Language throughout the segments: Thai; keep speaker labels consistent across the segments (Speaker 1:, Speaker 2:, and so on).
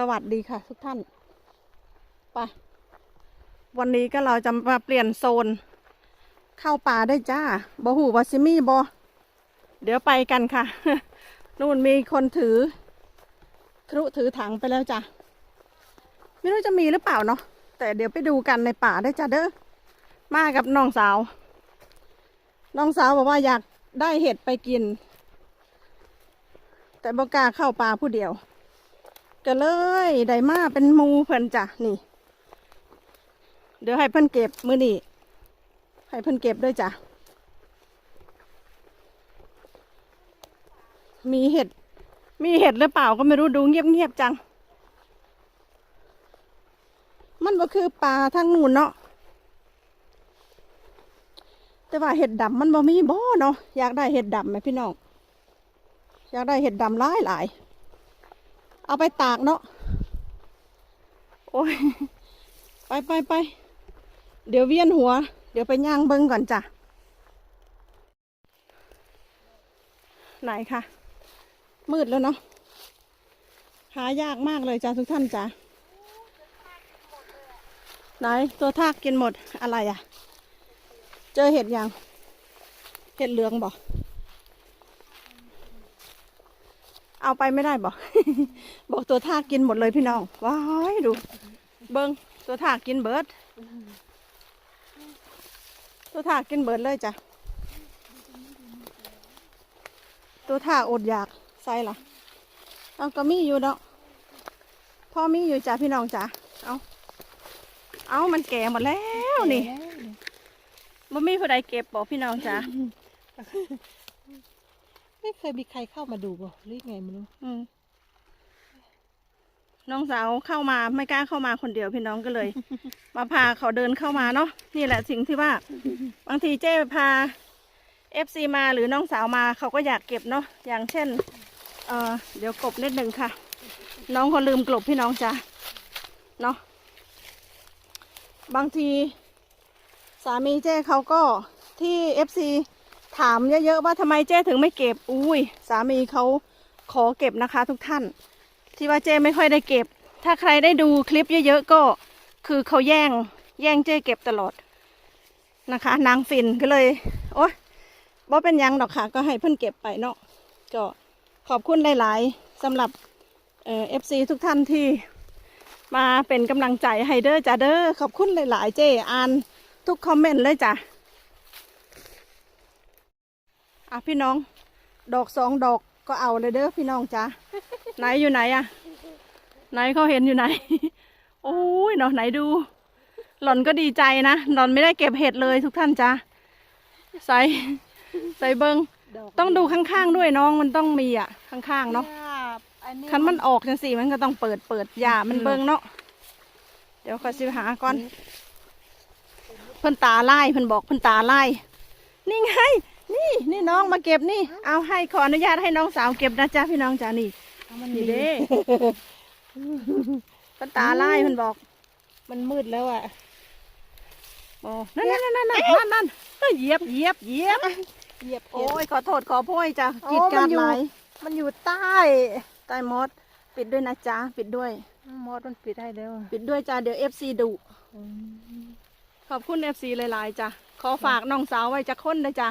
Speaker 1: สวัสดีค่ะทุกท่าน ไป วันนี้ก็เราจะมาเปลี่ยนโซน เข้าป่าได้จ้าบอหูวาซิมี่บอเดี๋ยวไปกันค่ะ นู่นมีคนถือครุถือถังไปแล้วจ้ะ ไม่รู้จะมีหรือเปล่าเนาะ แต่เดี๋ยวไปดูกันในป่าได้จ้ะเด้อ มากับน้องสาว น้องสาวบอกว่าอยากได้เห็ดไปกิน แต่บกล้าเข้าป่าผู้เดียว ก็เลยได้มาเป็นมูเพิ่นจ้ะนี่ เดี๋ยวให้เพิ่นเก็บมือนี่ให้เพิ่นเก็บด้วยจ้ะมีเห็ด มีเห็ดหรือเปล่าก็ไม่รู้ดูเงียบๆจัง มันก็คือปลาทางนู่นเนาะแต่ว่าเห็ดดำมันบ่มีบ่เนาะอยากได้เห็ดดำไหมพี่น้องอยากได้เห็ดดำหลายหลาย เอาไปตากเนาะ โอ้ย ไปไปไป เดี๋ยวเวียนหัว เดี๋ยวไปย่างเบิ้งก่อนจ้ะ ไหนคะมืดแล้วเนาะ หายากมากเลยจ้ะทุกท่านจ้ะ ไหนตัวทากกินหมดอะไรอะ เจอเห็ดยัง เห็ดเหลืองบอก เอาไปไม่ได้บอก บอกตัวทากกินหมดเลยพี่น้อง ว้ายดู เบิงตัวทากกินเบิดตัวทากกินเบิดเลยจ้ะ ตัวทากอดอยากใส่ละเอาก็มีอยู่เนาะพ่อมีอยู่จ้ะพี่น้องจ้ะ เอาเอามันแก่หมดแล้วนี่มันมีผู้ใดเก็บบอกพี่น้องจ้ะ
Speaker 2: ไม่เคยมีใครเข้ามาดูบ่หรือไงไม่รู้
Speaker 1: อืมน้องสาวเข้ามาไม่กล้าเข้ามาคนเดียวพี่น้องก็เลย มาพาเขาเดินเข้ามาเนาะนี่แหละสิ่งที่ว่า บางทีเจ้พาเอฟซีมาหรือน้องสาวมาเขาก็อยากเก็บเนาะอย่างเช่น เออเดี๋ยวกลบนิดหนึ่งค่ะ น้องเขาลืมกลบพี่น้องจ้ะเนาะบางที สามีเจ้เขาก็ที่เอฟซี ถามเยอะๆว่าทำไมเจ้ถึงไม่เก็บ อุ้ย สามีเขาขอเก็บนะคะทุกท่าน ที่ว่าเจ้ไม่ค่อยได้เก็บ ถ้าใครได้ดูคลิปเยอะๆก็คือเขาแย่งแย่งเจ้เก็บตลอดนะคะ นางฟินก็เลย โอ๊ยบ่เป็นยังดอกค่ะ ก็ให้เพื่อนเก็บไปเนาะก็ขอบคุณหลายๆสำหรับเอ่อฟซีทุกท่านที่มาเป็นกำลังใจให้เด้อจ้าเด้อขอบคุณหลาย ๆ เจ้อ่านทุกคอมเมนต์เลยจ้ะ อะพี่น้อง ดอกสองดอกก็เอาเลยเด้อพี่น้องจ้าไหนอยู่ไหนอะไหนเขาเห็นอยู่ไหน โอ้ยเนาะไหนดู หล่อนก็ดีใจนะหล่อนไม่ได้เก็บเห็ดเลยทุกท่านจ้าใส่ใส่เบิง
Speaker 2: ดอก
Speaker 1: ต้องดูข้างๆด้วยน้องมันต้องมีอะ ข้างๆเนาะ
Speaker 2: อันนี้
Speaker 1: คันมันออกจังสี่มันก็ต้องเปิดเปิดหญ้ามันเบิงเนาะเดี๋ยวขอสิหาก่อนเพิ่นตาไล่เพิ่นบอกเพิ่นตาไล่นี่ไง นี่นี่น้องมาเก็บนี่ เอาให้ขออนุญาตให้น้องสาวเก็บนะจ๊ะพี่น้องจ้านี่
Speaker 2: มัน
Speaker 1: นี่
Speaker 2: มี
Speaker 1: เด้เพิ่นตาไล่เพิ่นบอก
Speaker 2: มันมืดแล้วอะ
Speaker 1: โอ้นั่นนั่นนั่นนั่นนั่นนั่นเอ้ยเหยียบเหยียบเหยียบ
Speaker 2: เหยียบ
Speaker 1: โอ้ยขอโทษขอโพยจ้ะ
Speaker 2: โอ้
Speaker 1: กีดการ
Speaker 2: มันอยู่
Speaker 1: หลาย
Speaker 2: มันอยู่ใต้
Speaker 1: ใต้มด ปิดด้วยนะจ๊ะปิดด้วย
Speaker 2: มอดมันปิดให้แล้ว
Speaker 1: ปิดด้วยจ้ะเดี๋ยวเอฟซีดุขอบคุณเอฟซีหลายๆจ้ะขอฝากน้องสาวไว้จะค้นเลยจ้ะ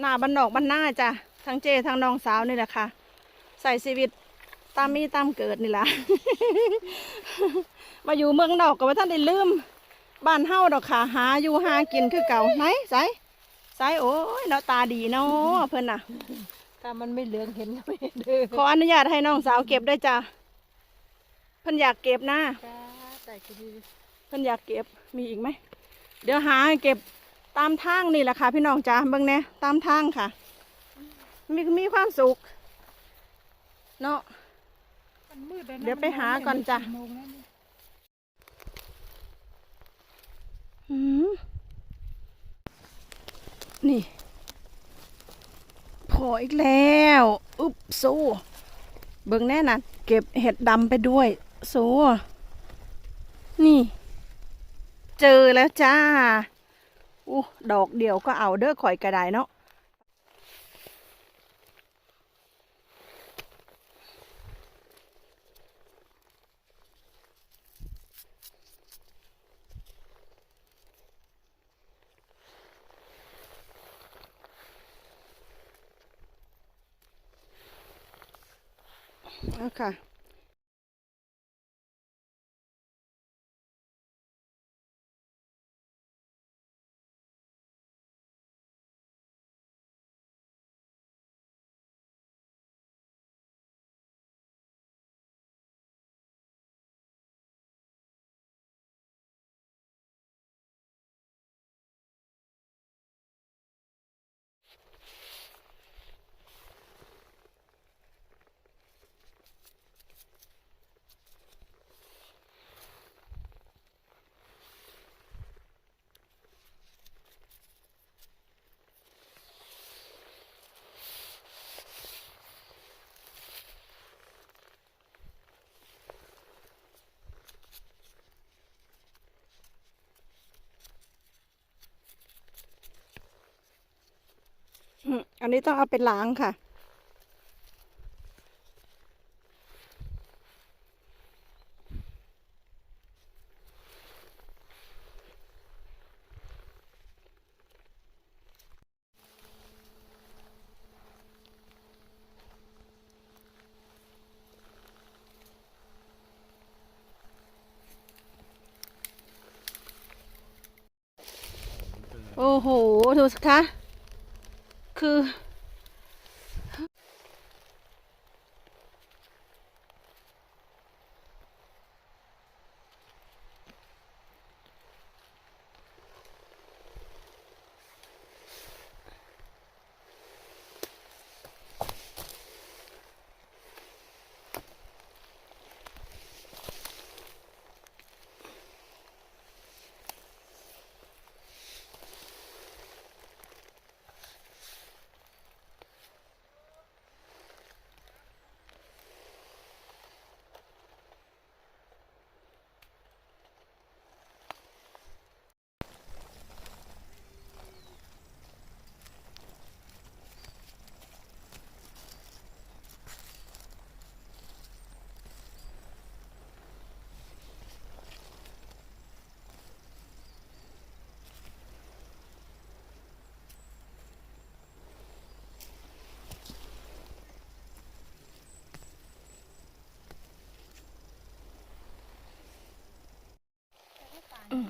Speaker 1: หน้าบันนอกบันหน้าจ้ะทั้งเจทั้งน้องสาวนี่แหละค่ะ ใส่ชีวิตตามมีตามเกิดนี่แหละมาอยู่เมืองนอกก็ว่าท่านได้ลืม บ้านเฮาดอกค่ะหาอยู่หากินคือเก่าไหนใส่ใส่โอ้ยเนาะตาดีเนาะเพิ่นน่ะ
Speaker 2: ถ้ามันไม่เหลืองเห็นก็ไม่เด้อ
Speaker 1: ขออนุญาตให้น้องสาวเก็บได้จ้ะเพิ่นอยากเก็บนะ
Speaker 2: จ้าแต่ก็ดี
Speaker 1: เพิ่นอยากเก็บมีอีกไหมเดี๋ยวหาให้เก็บ ตามทางนี่แหละค่ะ พี่น้องจ้าเบิ่งแหน่ตามทางค่ะ มีมีความสุข เนาะเดี๋ยวไปหาก่อนจ้ะ
Speaker 2: นี่ย
Speaker 1: หืมนี่พออีกแล้วอุ๊บสู้เบิ่งแน่นะเก็บเห็ดดำไปด้วยสู้นี่ เจอแล้วจ้า อู้ดอกเดียวก็เอาเด้อข่อยกระไดเนาะค่ะ อันนี้ต้องเอาไปล้างค่ะ โอ้โห ดูสิคะ คือ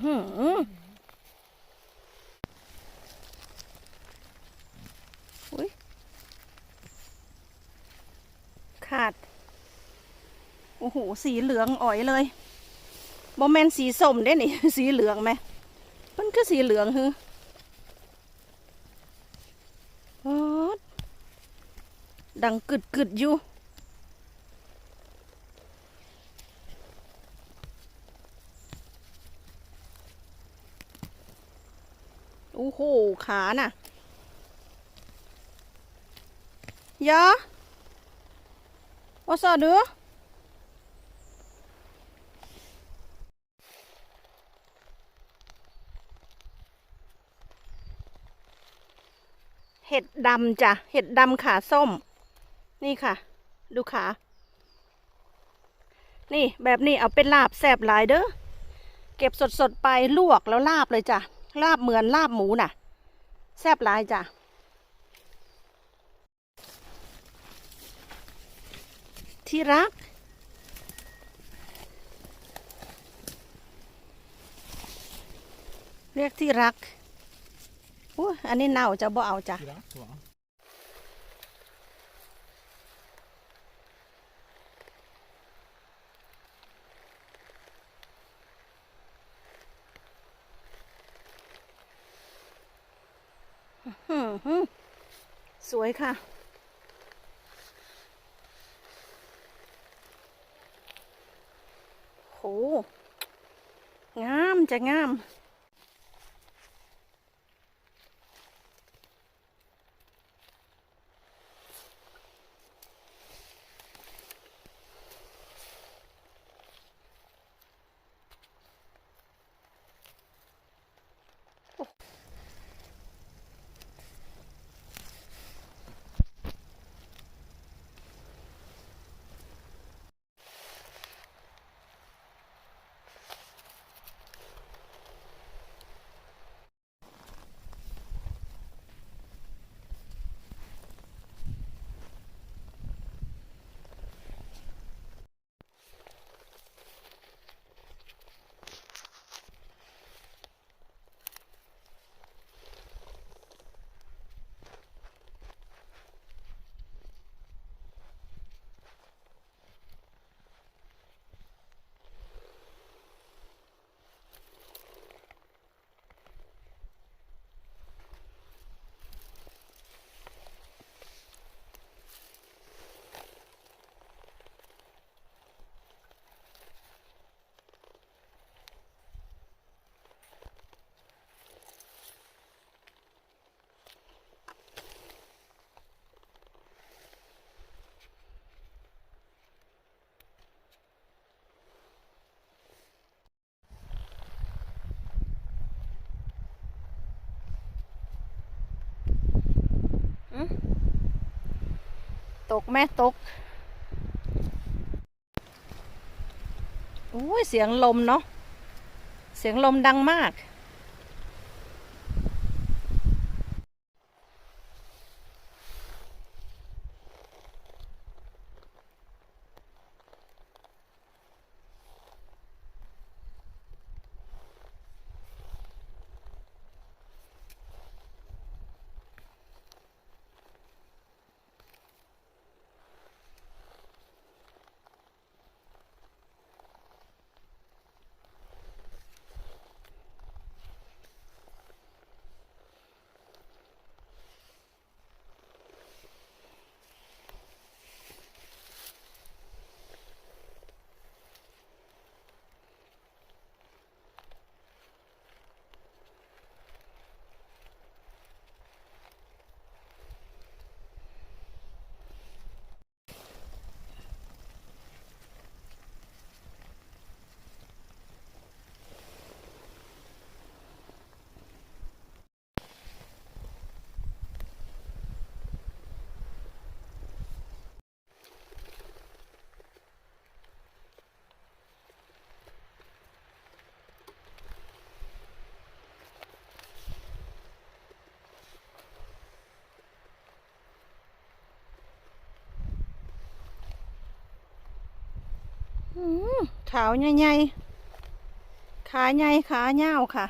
Speaker 1: อือหืออุ๊ยขาด โอ้โห สีเหลืองอ่อยเลยโมเมนสีส้มได้นี่ สีเหลืองไหมมันคือสีเหลืองฮึอ๊อดังกึดกึดอยู่ อ้โห ขาน่ะยะว่าสอดเด้อเห็ดดำจ้ะ เห็ดดำขาส้ม นี่ค่ะ ดูขา นี่แบบนี้เอาเป็นลาบแซ่บหลายเด้อ เก็บสดๆไปลวกแล้วลาบเลยจ้ะ ลาบเหมือนลาบหมูน่ะ แซ่บหลายจ้ะที่รัก เรียกที่รักอู้อันนี้เน่าจะบ่เอาจ้ะ
Speaker 3: ที่รั
Speaker 1: กตัวมฮึ สวยค่ะ โห งามจะงาม ตกแม่ตกอุ้ยเสียงลมเนาะเสียงลมดังมาก ขาวใหญ่ๆขาใหญ่ขาเงาวค่ะ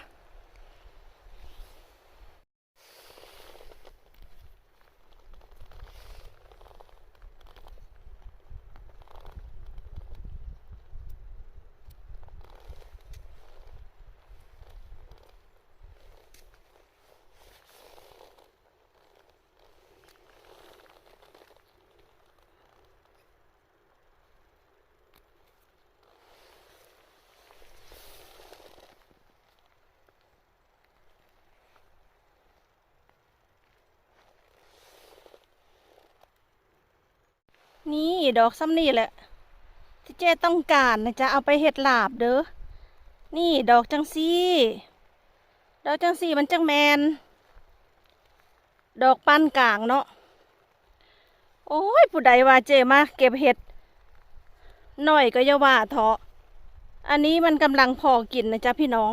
Speaker 1: นี่ดอกซ้ำนี่แหละ ที่เจ้ต้องการนะจ๊ะเอาไปเห็ดลาบเด้อ นี่ดอกจังซี่ ดอกจังซี่มันจังแมน ดอกปันกลางเนาะ โอ้ยผู้ใดว่าเจมาเก็บเห็ดหน่อยก็อย่าว่าเถาะ อันนี้มันกำลังพอกินนะจ๊ะพี่น้อง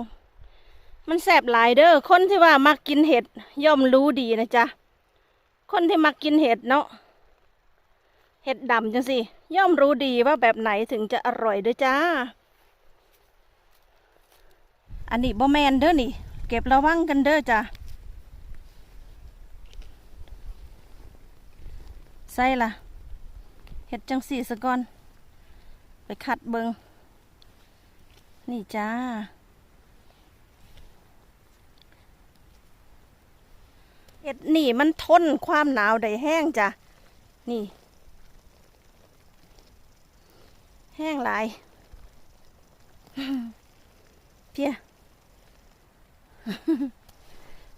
Speaker 1: มันแสบหลายเด้อ คนที่ว่ามักกินเห็ดย่อมรู้ดีนะจ๊ะ คนที่มักกินเห็ดเนาะ เห็ดดำจังสิ ย่อมรู้ดีว่าแบบไหนถึงจะอร่อยเด้อจ้า อันนี้บ่แมนเด้อนี่ เก็บระวังกันเด้อจ้าใส่ละเห็ดจังสีสะก่อน ไปขัดเบิงนี่จ้า เห็ดนี่มันทนความหนาวได้แห้งจ้ะ นี่ แห้งหลาย เพีย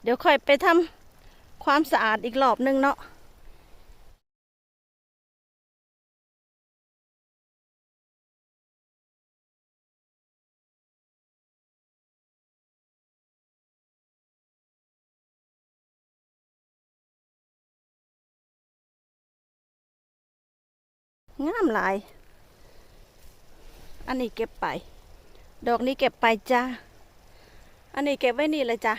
Speaker 1: เดี๋ยวค่อยไปทำความสะอาดอีกรอบหนึงเนาะงามหลาย อันนี้เก็บไป ดอกนี้เก็บไปจ้า อันนี้เก็บไว้นี่เลยจ้า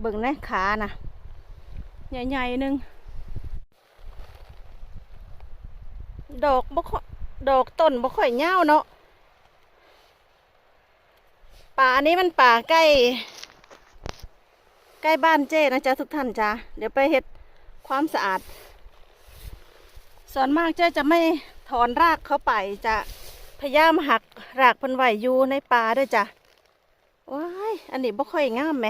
Speaker 1: เบิ่งนะขานะใหญ่ๆหนึ่งดอกบ่ค่อยดอกต้นบ่ค่อยยาเนาะป่าอันนี้มันป่าใกล้ ใกล้บ้านเจ้นะจ๊ะทุกท่านจ้ะเดี๋ยวไปเฮ็ดความสะอาด ส่วนมากเจ้จะไม่ถอนรากเข้าไปจะพยายามหักรากพันไหวอยู่ในป่าด้วยจ้ะว้ายอันนี้บ่ค่อยงามไหม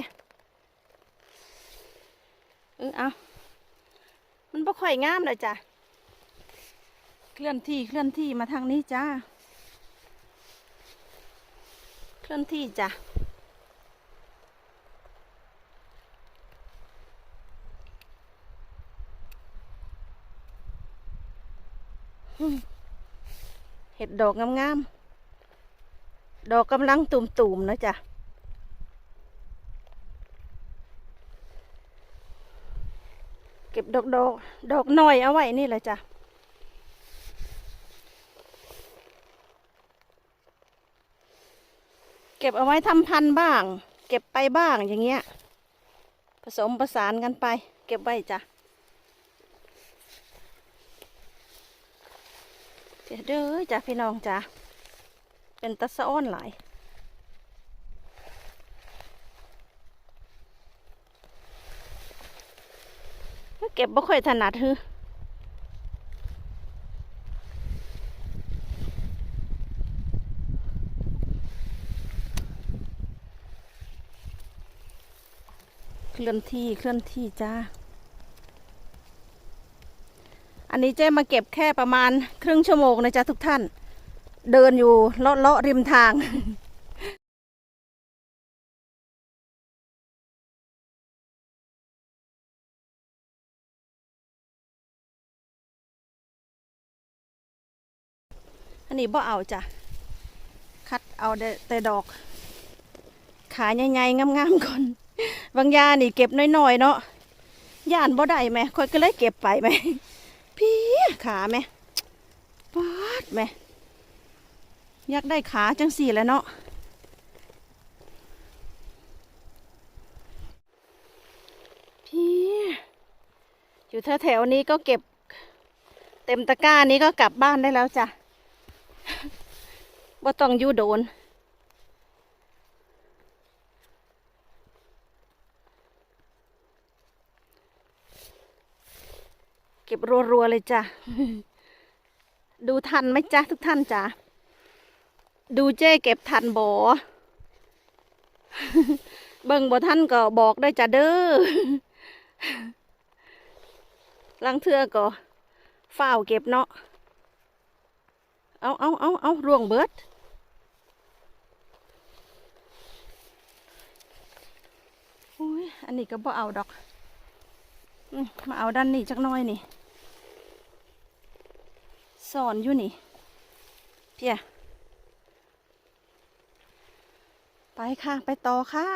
Speaker 1: เออเอามันบ่ค่อยงามเลยจ้ะ เคลื่อนที่เคลื่อนที่มาทางนี้จ้า เคลื่อนที่จ้ะ เห็ดดอกงามๆ ดอกกำลังตุ่มๆนะจ๊ะ เก็บ ดอกดอกดอกน้อยเอาไว้นี่แหละจ้ะเก็บเอาไว้ทำพันธุ์บ้าง เก็บไปบ้างอย่างเงี้ย ผสมประสานกันไป เก็บไว้จ้ะเดี๋ยวเด้อจ้ะพี่น้องจ้ะเป็นตะซ้อนหลาย เก็บบ่ค่อยถนัดฮือเคลื่อนที่เคลื่อนที่จ้า อันนี้เจ๊มาเก็บแค่ประมาณครึ่งชั่วโมงนะจ๊ะทุกท่าน เดินอยู่เลาะเลาะริมทาง นนี้บ่เอาจ้ะ คัดเอาแต่แต่ดอก ขาใหญ่ๆงามๆก่อนบางยานี่เก็บน้อยๆเนาะย่านบ่ได้ไหมค่อยก็เลยเก็บไปไหมพี่ขาไหมปาดไหมอยากได้ขาจังสี่แหล้วเนาะพี่อยู่แถวๆนี้ก็เก็บ เต็มตะกร้านี้ก็กลับบ้านได้แล้วจ้ะ ว่าต้องอยู่โดน เก็บรัวๆเลยจ้ะ ดูทันไหมจ๊ะทุกท่านจ้ะ ดูเจ้เก็บทันบอเบิ่งบ่ท่านก็บอกได้จ้ะเด้อลังเทือก็เฝ้าเก็บเนาะ เอาเอาเอาเอาร่วงเบิดอุ้ยอันนี้ก็บ่เอาดอกอมาเอาด้านนี้จักน้อยนี่สอนอยู่นี่ เพียไปค่ะ ไปต่อค่ะ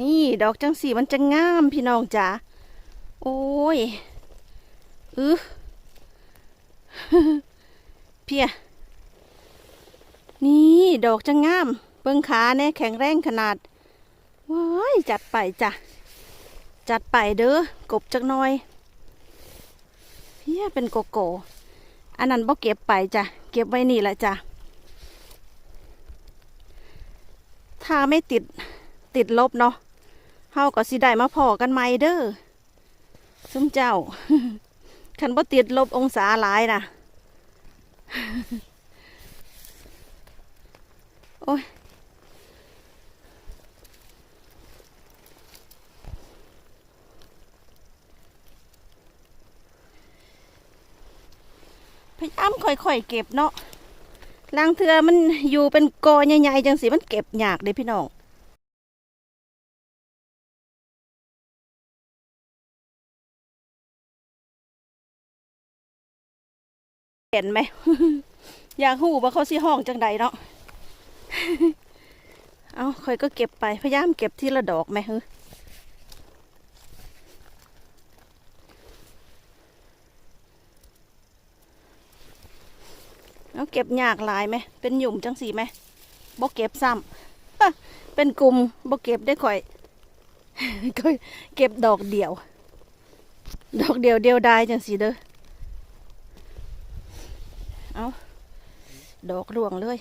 Speaker 1: นี่ดอกจังสีมันจะงามพี่น้องจ๋าโอ้ย อื้อ เพีย นี่ดอกจะงาม เบิ้งขาแน่แข็งแรงขนาด ว้ายจัดไปจ้ะ จัดไปเด้อกบจักหน่อย เพียเป็นโกโก้อันนั้นบ่เก็บไปจ้ะ เก็บไว้นี่แหละจ้ะ ถ้าไม่ติดติดลบเนาะเฮาก็สิได้มาพอกันใหม่เด้อซุ้มเจ้า คันบ่ติดลบองศาหลายนะโอ้ยพยายามค่อยๆเก็บเนาะลางเทือมันอยู่เป็นกอใหญ่ๆจังสิมันเก็บยากเด้พี่น้อง เห็นไหม อยากหูว่าเขาสิห้องจังใดเนาะ เอาคอยก็เก็บไป พยายามเก็บทีละดอกไหมฮึเอาเก็บยากหลายไหม เป็นหยุ่มจังสีไหมบ่เก็บซ้ำเป็นกลุ่มบ่เก็บได้ค่อยก็เก็บดอกเดียว ดอกเดียวเดียวไดายจังสีเด้อ เอาดอกรวงเลย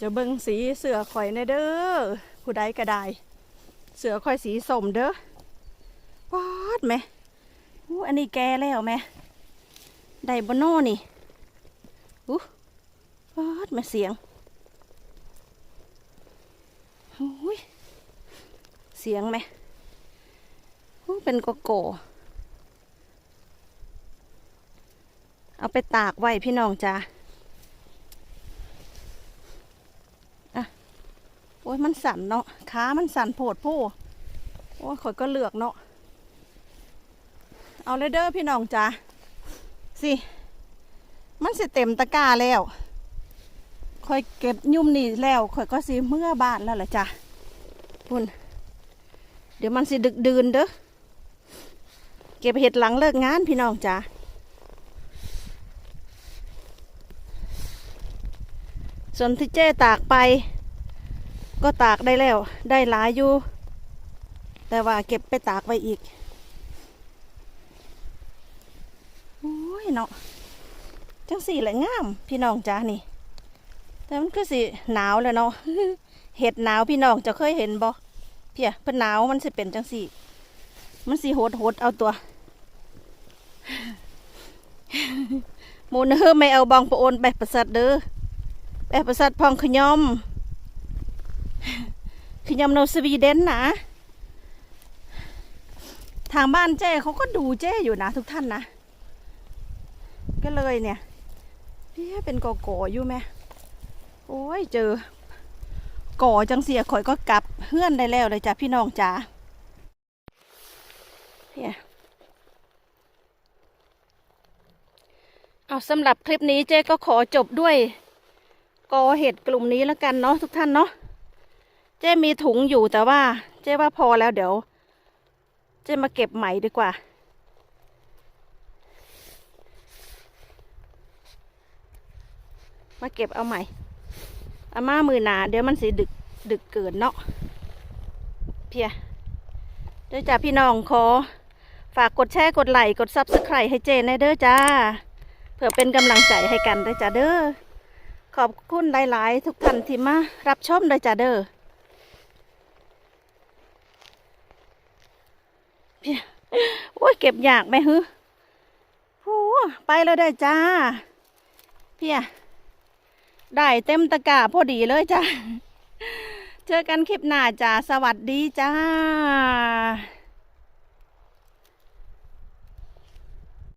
Speaker 1: จะเบิ่งสีเสือข่อยในเด้อผู้ใดก็ได้ เสือข่อยสีสมเด้อปอดไหมอู้อันนี้แกแล้วไหมได้บโน่นี่อู้ปอดไหมาเสียงอุ้ยเสียงไหม เป็นโกโก้เอาไปตากไว้พี่น้องจ้าอะ โอ้ยมันสั่นเนาะขามันสั่นโผดโพโอ้ยข่อยก็เลือกเนาะ เอาเลยเด้อพี่น้องจ้าสิ มันสิเต็มตะกร้าแล้วข่อยเก็บยุ่มนี่แล้วข่อยก็สิเมื่อบ้านแล้วแหละจ้ะพุ่น เดี๋ยวมันสิดึกดื่นเด้อ ก็บเห็ดหลังเลิกงานพี่น้องจ้าส่วนที่เจ้ตากไป ก็ตากได้แล้ว ได้หลายอยู่ แต่ว่าเก็บไปตากไว้อีกโอ้ยเนาะจังสี่แหละงาม พี่น้องจ้านี่ แต่มันคือสิหนาวแล้วเนาะเห็ดหนาวพี่น้องจะเคยเห็นบ่เพียเพิ่นหนาวมันสิเป็นจังสี่ มันสิโหดโหดเอาตัว มูเนื้อไม่เอาบองประโอนไปประสัดเด้อไปประสัดพองขยอมขยอมโนสวีเดนนะทางบ้านเจ้เขาก็ดูเจ้อยู่นะทุกท่านนะ ก็เลยเนี่ยพี่เป็นกอก่ออยู่ไหมโอ้ยเจอก่อจังเสียข่อยก็กลับเฮื่อนได้แล้วเลยจ้ะพี่น้องจ๋าเนี่ย เอาสำหรับคลิปนี้เจ๊ก็ขอจบด้วย กอเห็ดกลุ่มนี้แล้วกันเนาะทุกท่านเนาะเจ๊มีถุงอยู่แต่ว่า เจ๊ว่าพอแล้วเดี๋ยว เจ๊มาเก็บใหม่ดีกว่า มาเก็บเอาใหม่อามามือหนาเดี๋ยวมันสิดึกดึกเกินเนาะเพียเด้อจ้าพี่น้องขอ ฝากกดแชร์กดไลค์กดซับสไครต์ให้เจนในเด้อจ้า เพื่อเป็นกำลังใจให้กันด้จ้าเด้อขอบคุณหลาย ๆ ทุกท่านที่มารับชมด้จ้าเด้อพียโอ้ยเก็บยากไหมฮึโอ้ไปแล้วได้จ้า เพียได้เต็มตะกร้าพอดีเลยจ้า เจอกันคลิปหน้าจ้า สวัสดีจ้า